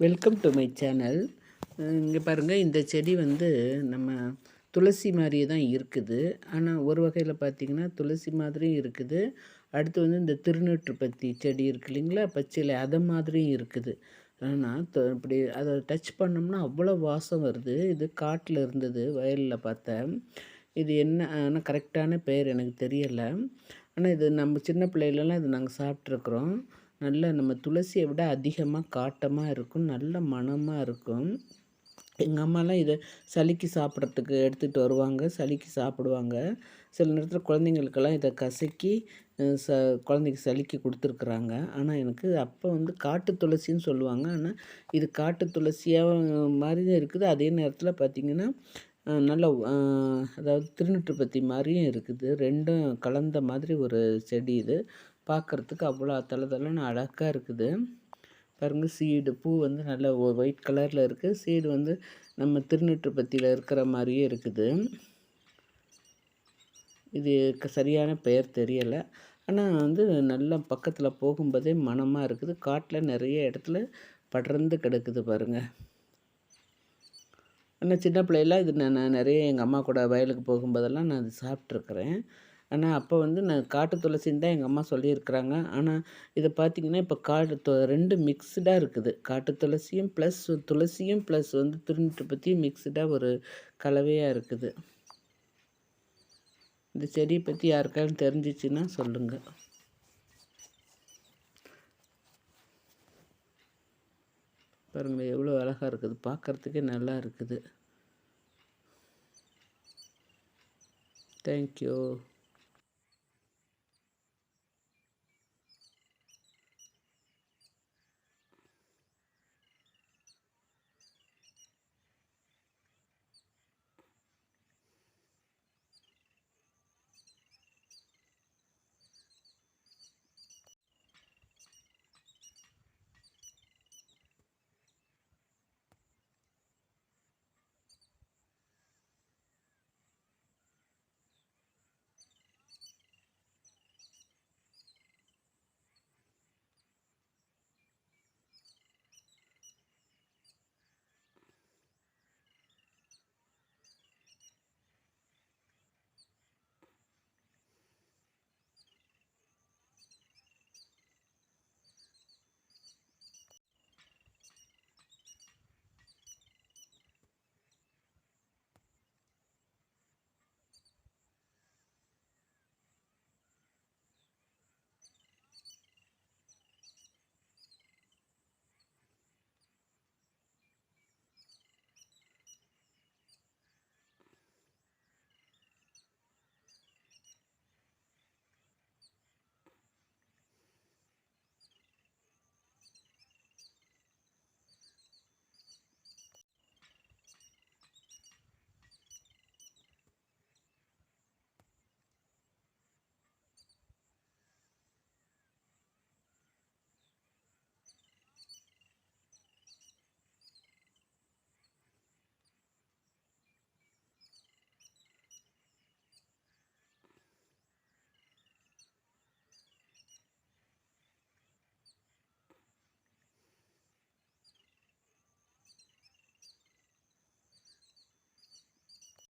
Welcome to my channel இங்கே பாருங்கள் இந்த செடி வந்து நம்ம துளசி மாதிரியே தான் இருக்குது. ஆனால் ஒரு வகையில் பார்த்திங்கன்னா துளசி மாதிரியும் இருக்குது. அடுத்து வந்து இந்த திருநூற்று பத்தி செடி இருக்கு இல்லைங்களா? பச்சையில் அதை மாதிரியும் இருக்குது. ஆனால் இப்படி அதை டச் பண்ணோம்னா அவ்வளோ வாசம் வருது. இது காட்டில் இருந்தது வயலில் பார்த்தேன். இது என்ன ஆனால் கரெக்டான பேர் எனக்கு தெரியலை. ஆனால் இது நம்ம சின்ன பிள்ளைகளெல்லாம் இது நாங்கள் சாப்பிட்ருக்குறோம் நல்ல நம்ம துளசியை விட அதிகமாக காட்டமாக இருக்கும் நல்ல மணமாக இருக்கும். எங்கள் அம்மாலாம் இதை சளிக்கு சாப்பிட்றதுக்கு எடுத்துகிட்டு வருவாங்க சளிக்கு சாப்பிடுவாங்க. சில நேரத்தில் குழந்தைங்களுக்கெல்லாம் இதை கசக்கி ச குழந்தைக்கு சளிக்கு கொடுத்துருக்குறாங்க. ஆனால் எனக்கு அப்போ வந்து காட்டு துளசின்னு சொல்லுவாங்க. ஆனால் இது காட்டு துளசியாக மாதிரியும் இருக்குது. அதே நேரத்தில் பார்த்திங்கன்னா நல்ல அதாவது திருநெற்றுப்பத்தி மாதிரியும் இருக்குது. ரெண்டும் கலந்த மாதிரி ஒரு செடி இது. பார்க்குறதுக்கு அவ்வளோ தலை தலைன்னு அழகாக இருக்குது. பாருங்கள் சீடு பூ வந்து நல்ல ஒயிட் கலரில் இருக்குது சீடு வந்து நம்ம திருநெற்றுப்பத்தியில் இருக்கிற மாதிரியே இருக்குது. இது சரியான பெயர் தெரியலை. ஆனால் வந்து நல்லா பக்கத்தில் போகும்போதே மனமாக இருக்குது. காட்டில் நிறைய இடத்துல படர்ந்து கிடக்குது பாருங்கள் ஆனால் சின்ன பிள்ளையில இது நான் நிறைய எங்கள் அம்மா கூட வயலுக்கு போகும்போதெல்லாம் நான் இது சாப்பிட்ருக்குறேன் ஆனால் அப்போ வந்து நான் காட்டு துளசின்னு தான் எங்கள் அம்மா சொல்லியிருக்கிறாங்க. ஆனால் இதை பார்த்திங்கன்னா இப்போ காட்டு தொ ரெண்டு மிக்ஸ்டாக இருக்குது. காட்டு துளசியும் ப்ளஸ் துளசியும் ப்ளஸ் வந்து திருநீட்டு பற்றியும் மிக்ஸ்டாக ஒரு கலவையாக இருக்குது. இந்த செடியை பற்றி யாருக்காலும் தெரிஞ்சிச்சுன்னா சொல்லுங்கள் பாருங்கள் எவ்வளோ அழகாக இருக்குது. பார்க்குறதுக்கே நல்லா இருக்குது. தேங்க்யூ